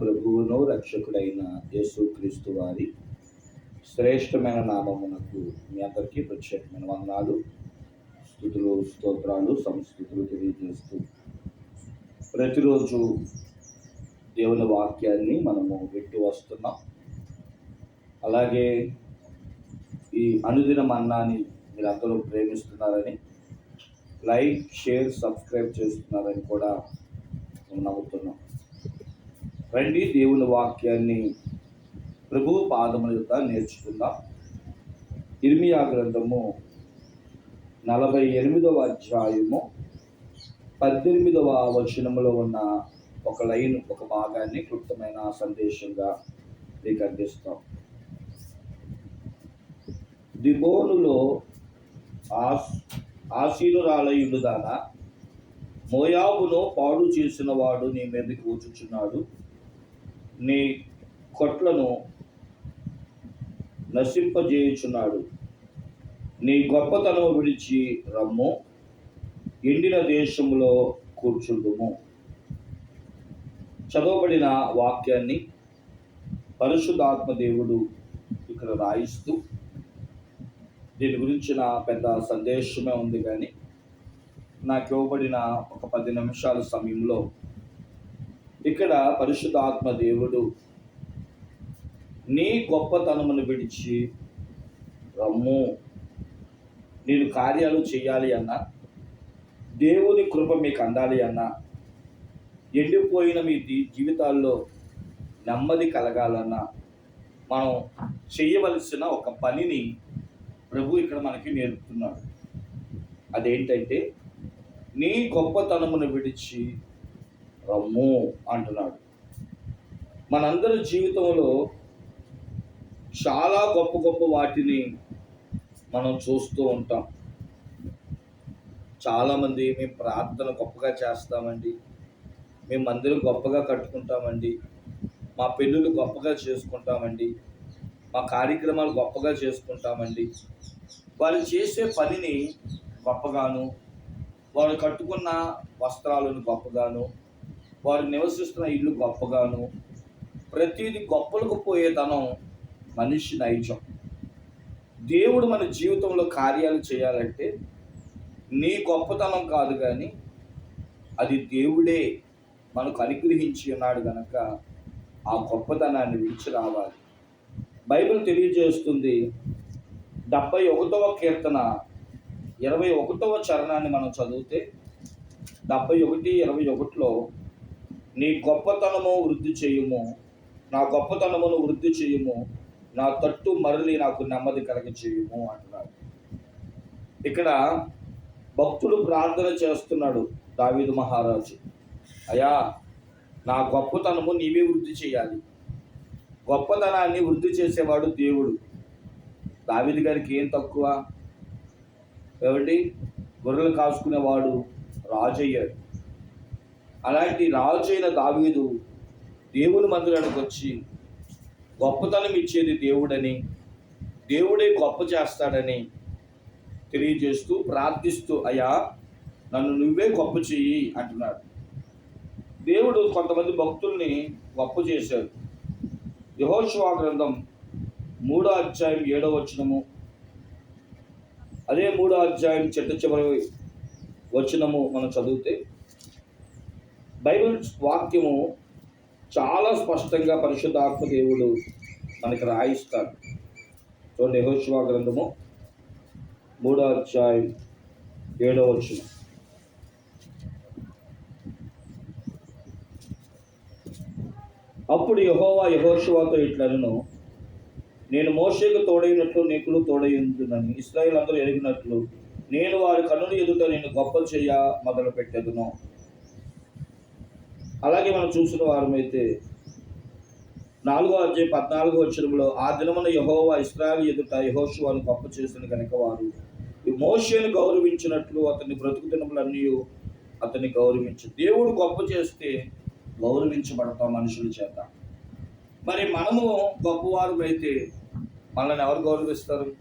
ప్రభువును రక్షకుడైన యేసుక్రీస్తు వారి శ్రేష్టమైన నామమునకు మీ అందరికీ ప్రత్యేకమైన వందనాలు. స్థుతులు స్తోత్రాలు సంస్కృతులు తెలియజేస్తూ ప్రతిరోజు దేవుని వాక్యాన్ని మనము వింటూ వస్తున్నాం. అలాగే ఈ అనుదిన మన్నాని మీరందరూ ప్రేమిస్తున్నారని లైక్ షేర్ సబ్స్క్రైబ్ చేస్తున్నారని కూడా నమ్ముతున్నాం. రండి దేవుని వాక్యాన్ని ప్రభు పాదముల యొక్క నేర్చుకుందాం. ఇర్మియా గ్రంథము నలభై ఎనిమిదవ అధ్యాయము పద్దెనిమిదవ వచనములో ఉన్న ఒక లైన్ ఒక భాగాన్ని క్లుప్తమైన సందేశంగా మీకు అందిస్తాం. దిబోనులో ఆస్ ఆశీనురాలయుడుదానా మోయాబును పాడు చేసిన వాడు నీ మీదకి ఊచుచున్నాడు నీ కొట్లను నశింపజేయుచున్నాడు. నీ గొప్పతనం విడిచి రమ్ము. ఎండిన దేశంలో కూర్చుండుము. చదవబడిన వాక్యాన్ని పరిశుద్ధాత్మ దేవుడు ఇక్కడ రాయిస్తూ దీని గురించిన పెద్ద సందేశమే ఉంది కానీ నాకు ఇవ్వబడిన ఒక పది నిమిషాల సమయంలో ఇక్కడ పరిశుద్ధాత్మ దేవుడు నీ గొప్పతనమును విడిచి రమ్ము నేను కార్యాలు చేయాలి అన్నా దేవుని కృప మీకు అందాలి అన్నా ఎండిపోయిన మీ జీవితాల్లో నెమ్మది కలగాలన్నా మనం చేయవలసిన ఒక పనిని ప్రభు ఇక్కడ మనకి నేర్పుతున్నాడు. అదేంటంటే నీ గొప్పతనమును విడిచి రమ్ము అంటున్నాడు. మనందరి జీవితంలో చాలా గొప్ప గొప్ప వాటిని మనం చూస్తూ ఉంటాం. చాలామంది మేము ప్రార్థన గొప్పగా చేస్తామండి. మేము మందిరం గొప్పగా కట్టుకుంటామండి. మా పెళ్ళిళ్ళు గొప్పగా చేసుకుంటామండి. మా కార్యక్రమాలు గొప్పగా చేసుకుంటామండి. వాళ్ళు చేసే పనిని గొప్పగాను వారు కట్టుకున్న వస్త్రాలను గొప్పగాను వారు నివసిస్తున్న ఇల్లు గొప్పగాను ప్రతిది గొప్పలకు పోయేతనం మనిషి నైజం. దేవుడు మన జీవితంలో కార్యాలు చేయాలంటే నీ గొప్పతనం కాదు కానీ అది దేవుడే మనకు అనుగ్రహించి ఉన్నాడు కనుక ఆ గొప్పతనాన్ని విడిచి రావాలి. బైబిల్ తెలియజేస్తుంది డెబ్బై ఒకటవ కీర్తన ఇరవై ఒకటవ చరణాన్ని మనం చదివితే డెబ్బై ఒకటి ఇరవై ఒకటిలో నీ గొప్పతనము వృద్ధి చేయుము. నా గొప్పతనమును వృద్ధి చేయుము. నా తట్టు మరలి నాకు నెమ్మది కలగ చేయుము అంటున్నాడు. ఇక్కడ భక్తుడు ప్రార్థన చేస్తున్నాడు దావీదు మహారాజు. అయా నా గొప్పతనము నీవే వృద్ధి చేయాలి. గొప్పతనాన్ని వృద్ధి చేసేవాడు దేవుడు. దావిది గారికి ఏం తక్కువ? ఏమండి? గొర్రెలు కాసుకునేవాడు రాజు అయ్యాడు అలాంటి రాజు అయిన దావీదు దేవుని మందిరానికి వచ్చి గొప్పతనం ఇచ్చేది దేవుడని దేవుడే గొప్ప చేస్తాడని తెలియజేస్తూ ప్రార్థిస్తూ అయ్యా నన్ను నువ్వే గొప్ప చెయ్యి అంటున్నాడు. దేవుడు కొంతమంది భక్తుల్ని గొప్ప చేశాడు. యహోశివా గ్రంథం మూడో అధ్యాయం ఏడో వచనము. అదే మూడో అధ్యాయం చెట్ట చివరి వచనము మనం చదివితే బైబిల్ వాక్యము చాలా స్పష్టంగా పరిశుద్ధాత్మ దేవుడు మనకి రాయిస్తాడు. చూడండి యెహోషువ గ్రంథము మూడో అధ్యాయం ఏడో వచ్చిన అప్పుడు యహోవా యహోశివాతో ఇట్లను నేను మోషేకు తోడైనట్లు నీకులు తోడైందునని ఇస్రాయిల్ అందరూ ఎరిగినట్లు నేను వారి కన్నుల ఎదుట నేను గొప్ప చెయ్య మొదలు పెట్టేదును అలాగే మనం చూసిన వారమైతే నాలుగో అధ్యాయం పద్నాలుగో వచ్చరంలో ఆ దినమున యహోవా ఇస్రాయల్ ఎదుట యహోషువాను గొప్ప చేసిన కనుక వారు ఈ మోషేను గౌరవించినట్లు అతని బ్రతుకు దినములన్నీ అతన్ని గౌరవించు. దేవుడు గొప్ప చేస్తే గౌరవించబడతాం మనుషుల చేత. మరి మనము గొప్పవారు అయితే మనల్ని ఎవరు గౌరవిస్తారు?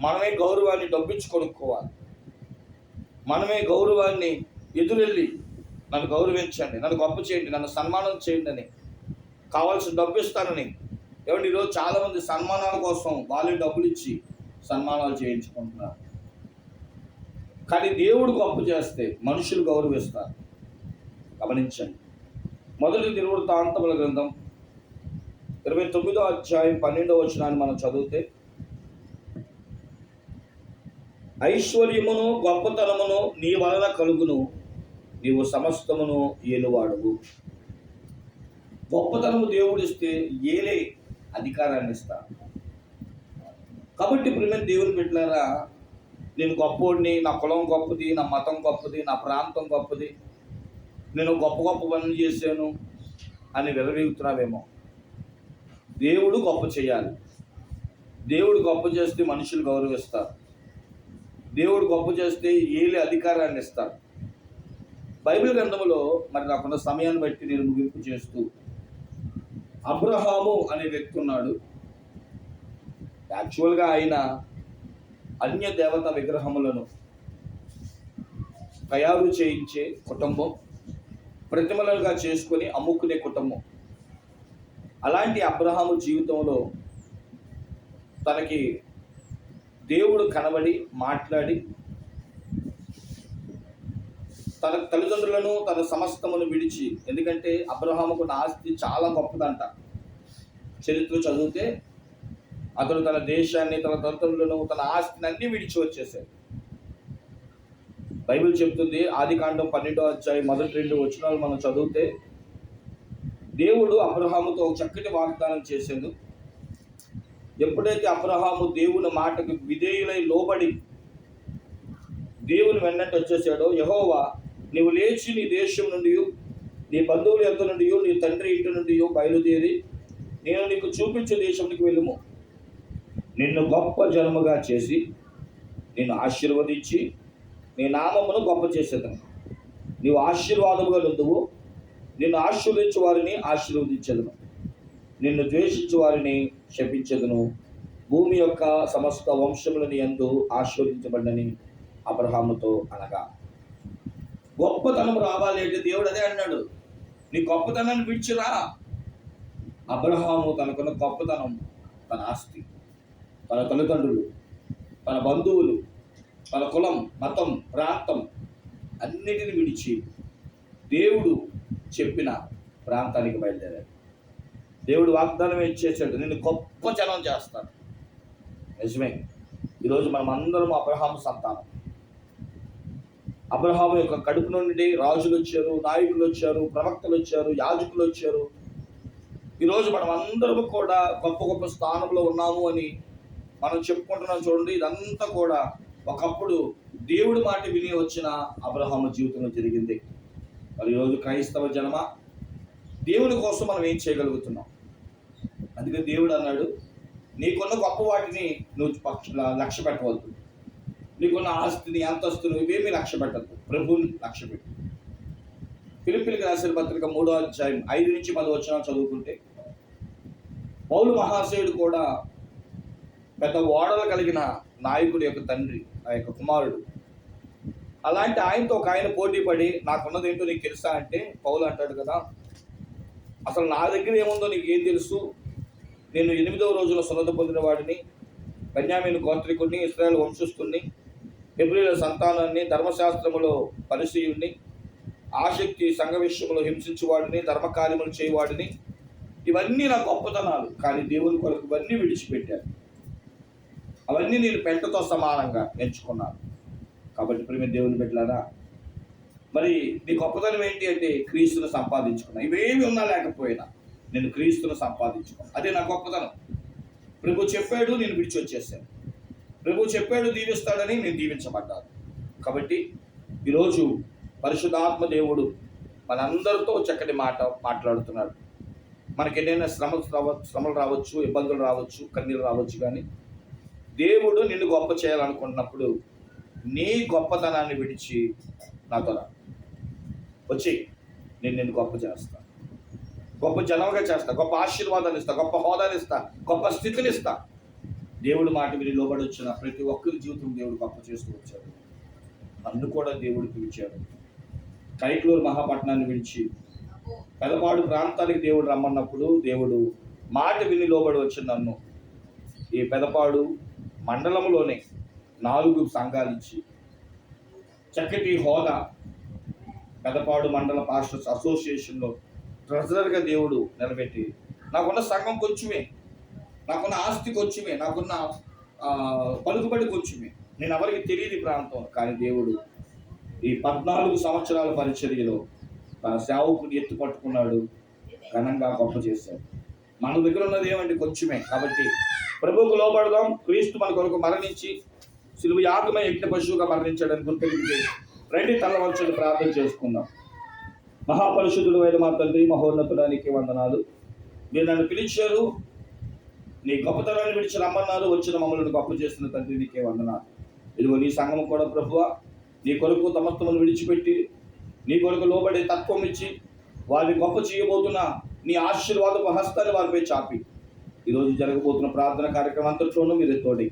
మనమే గౌరవాన్ని డబ్బించి కొనుక్కోవాలి. మనమే గౌరవాన్ని ఎదురెళ్ళి నన్ను గౌరవించండి నన్ను గొప్ప చేయండి నన్ను సన్మానం చేయండి అని. కావాల్సిన డబ్బు ఇస్తానని. ఏమంటే ఈరోజు చాలామంది సన్మానాల కోసం వాళ్ళు డబ్బులు ఇచ్చి సన్మానాలు చేయించుకుంటున్నారు. కానీ దేవుడు గొప్ప చేస్తే మనుషులు గౌరవిస్తారు. గమనించండి. మొదటి దినవృత్తాంతముల గ్రంథం ఇరవై తొమ్మిదో అధ్యాయం పన్నెండవ వచనాన్ని మనం చదివితే ఐశ్వర్యమును గొప్పతనమును నీ వలన కలుగును. నీవు సమస్తమును ఏలువాడువు. గొప్పతనము దేవుడిస్తే ఏలే అధికారాన్ని ఇస్తా కాబట్టి ఇప్పుడు మేము దేవుని పెట్టారా నేను గొప్పోడిని నా కులం గొప్పది నా మతం గొప్పది నా ప్రాంతం గొప్పది నేను గొప్ప గొప్ప పనులు చేశాను అని విరవీగుతున్నావేమో దేవుడు గొప్ప చేయాలి. దేవుడు గొప్ప చేస్తే మనుషులు గౌరవిస్తారు. దేవుడు గొప్ప చేస్తే ఏలి అధికారాన్ని ఇస్తారు బైబిల్ గ్రంథంలో మరి నాకున్న సమయాన్ని బట్టి నేను ముగింపు చేస్తూ అబ్రహాము అనే వ్యక్తి ఉన్నాడు. యాక్చువల్గా ఆయన అన్య దేవత విగ్రహములను తయారు చేయించే కుటుంబం ప్రతిమలుగా చేసుకొని అమ్ముకునే కుటుంబం. అలాంటి అబ్రహాము జీవితంలో తనకి దేవుడు కనబడి మాట్లాడి తన తల్లిదండ్రులను తన సమస్తమును విడిచి ఎందుకంటే అబ్రహాముకు ఆస్తి చాలా గొప్పదంట. చరిత్ర చదివితే అతడు తన దేశాన్ని తన తల్లిదండ్రులను తన ఆస్తిని అన్ని విడిచి వచ్చేసాడు బైబిల్ చెప్తుంది ఆది కాండం పన్నెండో అధ్యాయం మొదటి రెండు వచనాలు మనం చదివితే దేవుడు అబ్రహాముతో చక్కటి వాగ్దానం చేశాడు. ఎప్పుడైతే అబ్రహాము దేవుని మాటకు విధేయులై లోబడి దేవుని వెన్నట్టు వచ్చేసాడో యహోవా నీవు లేచి నీ దేశం నుండి నీ బంధువుల యొక్క నుండి నీ తండ్రి ఇంటి నుండి బయలుదేరి నేను నీకు చూపించే దేశంకి వెళ్ళుము. నిన్ను గొప్ప జన్మగా చేసి నిన్ను ఆశీర్వదించి నీ నామమును గొప్ప చేసేదను నీవు ఆశీర్వాదముగా నుందువు నిన్ను ఆశీర్వదించే వారిని ఆశీర్వదించదును నిన్ను ద్వేషించే వారిని శపించదును. భూమి యొక్క సమస్త వంశములని ఎందు ఆశీర్వదించబడ్డని అబ్రహాముతో అనగా. గొప్పతనం రావాలి అంటే దేవుడు అదే అన్నాడు. నీ గొప్పతనాన్ని విడిచిరా అబ్రహాము తనకున్న గొప్పతనం తన ఆస్తి తన తల్లిదండ్రులు తన బంధువులు తన కులం మతం ప్రాంతం అన్నిటిని విడిచి దేవుడు చెప్పిన ప్రాంతానికి బయలుదేరాడు. దేవుడు వాగ్దానం ఇచ్చేసాడు నేను గొప్ప జనం చేస్తాను. నిజమే. ఈరోజు మనం అందరం అబ్రహాము సంతానం. అబ్రహాము యొక్క కడుపు నుండి రాజులు వచ్చారు నాయకులు వచ్చారు ప్రవక్తలు వచ్చారు యాజకులు వచ్చారు. ఈరోజు మనం అందరం కూడా గొప్ప గొప్ప స్థానంలో ఉన్నాము అని మనం చెప్పుకుంటున్నాం చూడండి. ఇదంతా కూడా ఒకప్పుడు దేవుడి మాట విని వచ్చిన అబ్రహాము జీవితంలో జరిగింది. మరి ఈరోజు క్రైస్తవ జనమ దేవుని కోసం మనం ఏం చేయగలుగుతున్నాం? అందుకే దేవుడు అన్నాడు నీకున్న గొప్ప వాటిని నువ్వు పక్ష లక్ష్య పెట్టవద్దు నీకున్న ఆస్తిని అంతస్తును ఇవేమీ లక్ష్య పెట్టద్దు ప్రభువుని లక్ష్య పెట్టు. పిలిపిలికి రాసిన పత్రిక మూడో అధ్యాయం ఐదు నుంచి పది వచ్చిన చదువుకుంటే పౌలు మహాశయుడు కూడా పెద్ద ఓడలు కలిగిన నాయకుడి యొక్క తండ్రి ఆ యొక్క కుమారుడు. అలాంటి ఆయనతో ఒక ఆయన పోటీ పడి నాకున్నది ఏంటో నీకు తెలుసా? అంటే పౌలు అంటాడు కదా అసలు నా దగ్గర ఏముందో నీకు ఏం తెలుసు? నేను ఎనిమిదవ రోజున సున్నత పొందిన వాడిని బెన్యామీను గోత్రికుడిని ఇస్రాయల్ వంశస్థుణ్ణి హెబ్రిల సంతానాన్ని ధర్మశాస్త్రములో పరిశీయుణ్ణి ఆసక్తి సంఘ విషయంలో హింసించువాడిని ధర్మకార్యములు చేయవాడిని ఇవన్నీ నా గొప్పతనాలు. కానీ దేవుని కొరకు ఇవన్నీ విడిచిపెట్టాను. అవన్నీ నేను పెంటతో సమానంగా ఎంచుకున్నాను. కాబట్టి ప్రేమ దేవుని బిడ్డలారా మరి నీ గొప్పతనం ఏంటి అంటే క్రీస్తును సంపాదించుకున్నా. ఇవేమి ఉన్నా లేకపోయినా నేను క్రీస్తును సంపాదించుకున్నా. అదే నా గొప్పతనం. ప్రభు చెప్పాడు నేను విడిచి వచ్చేసాను. ప్రభు చెప్పాడు దీవిస్తాడని నేను దీవించబడ్డాను. కాబట్టి ఈరోజు పరిశుధాత్మ దేవుడు మనందరితో చక్కటి మాట మాట్లాడుతున్నాడు. మనకి ఎన్నైనా శ్రమ శ్రమలు రావచ్చు ఇబ్బందులు రావచ్చు కన్నీళ్ళు రావచ్చు కానీ దేవుడు నిన్ను గొప్ప చేయాలనుకున్నప్పుడు నీ గొప్పతనాన్ని విడిచి నాతో రా వచ్చి నేను నిన్ను గొప్ప చేస్తా. గొప్ప జనంగా చేస్తా గొప్ప ఆశీర్వాదాలు ఇస్తా గొప్ప హోదాలు ఇస్తా గొప్ప స్థితిని ఇస్తా. దేవుడు మాట విని లోబడి వచ్చిన ప్రతి ఒక్కరి జీవితం దేవుడు గొప్ప చేస్తూ వచ్చాడు. నన్ను కూడా దేవుడు పిలిచాడు. కైక్లూరు మహాపట్నాన్ని విడిచి పెదపాడు ప్రాంతానికి దేవుడు రమ్మన్నప్పుడు దేవుడు మాట విని లోబడి వచ్చిన నన్ను ఈ పెదపాడు మండలంలోనే నాలుగు సంఘాలు ఇచ్చి చక్కటి హోదా పెదపాడు మండల పాస్టర్స్ అసోసియేషన్లో ట్రెజరర్గా దేవుడు నిలబెట్టి నాకున్న సంఘం కొంచెమే. నాకున్న ఆస్తి కొంచెమే నాకున్న పలుకుబడి కొంచెమే నేను ఎవరికి తెలియని ప్రాంతం. కానీ దేవుడు ఈ పద్నాలుగు సంవత్సరాల పరిచర్యలో తన సేవకుని ఎత్తు పట్టుకున్నాడు ఘనంగా గొప్ప చేశాడు. మన దగ్గర ఉన్నది ఏమండి కొంచెమే కాబట్టి ప్రభువుకు లోపడదాం క్రీస్తు మన కొరకు మరణించి సిలువ యాగమే యజ్ఞ పశువుగా మరణించాడని గుర్తెరిగితే రండి తలవంచుని ప్రార్థన చేసుకుందాం. మహాపరిశుద్ధుడు అయిన మా తండ్రి మహోన్నతుడానికి వందనాలు. మీరు నన్ను పిలిచారు నీ గొప్పతనాన్ని విడిచి రమ్మన్నారు వచ్చిన మమ్మల్ని గొప్ప చేస్తున్న తండ్రి నీకే వందనాలు. ఇదిగో నీ సంఘం కూడా ప్రభువ నీ కొరకు తమస్తమును విడిచిపెట్టి నీ కొరకు లోబడే తత్వం ఇచ్చి వారిని గొప్ప చేయబోతున్న నీ ఆశీర్వాదపు హస్తాన్ని వారిపై చాపి. ఈరోజు జరగబోతున్న ప్రార్థన కార్యక్రమం అంతట్లోనూ మీరు తోడి.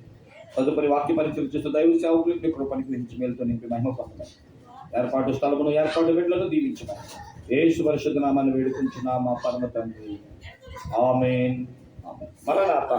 తదుపరి వాక్య పరిచయం చేస్తూ దైవ సేవకులకు మీ కృపనికి గురించి మేలుతో నింపి మహిమ పొందడం ఏర్పాటు స్థలమును ఏర్పాటు బిడ్డలను దీవించమని. ఏసు పరిశుద్ధ నామాన్ని వేడుకుంటున్నా మా పరమ తండ్రి. ఆమెన్. ఆమెన్ మరణాత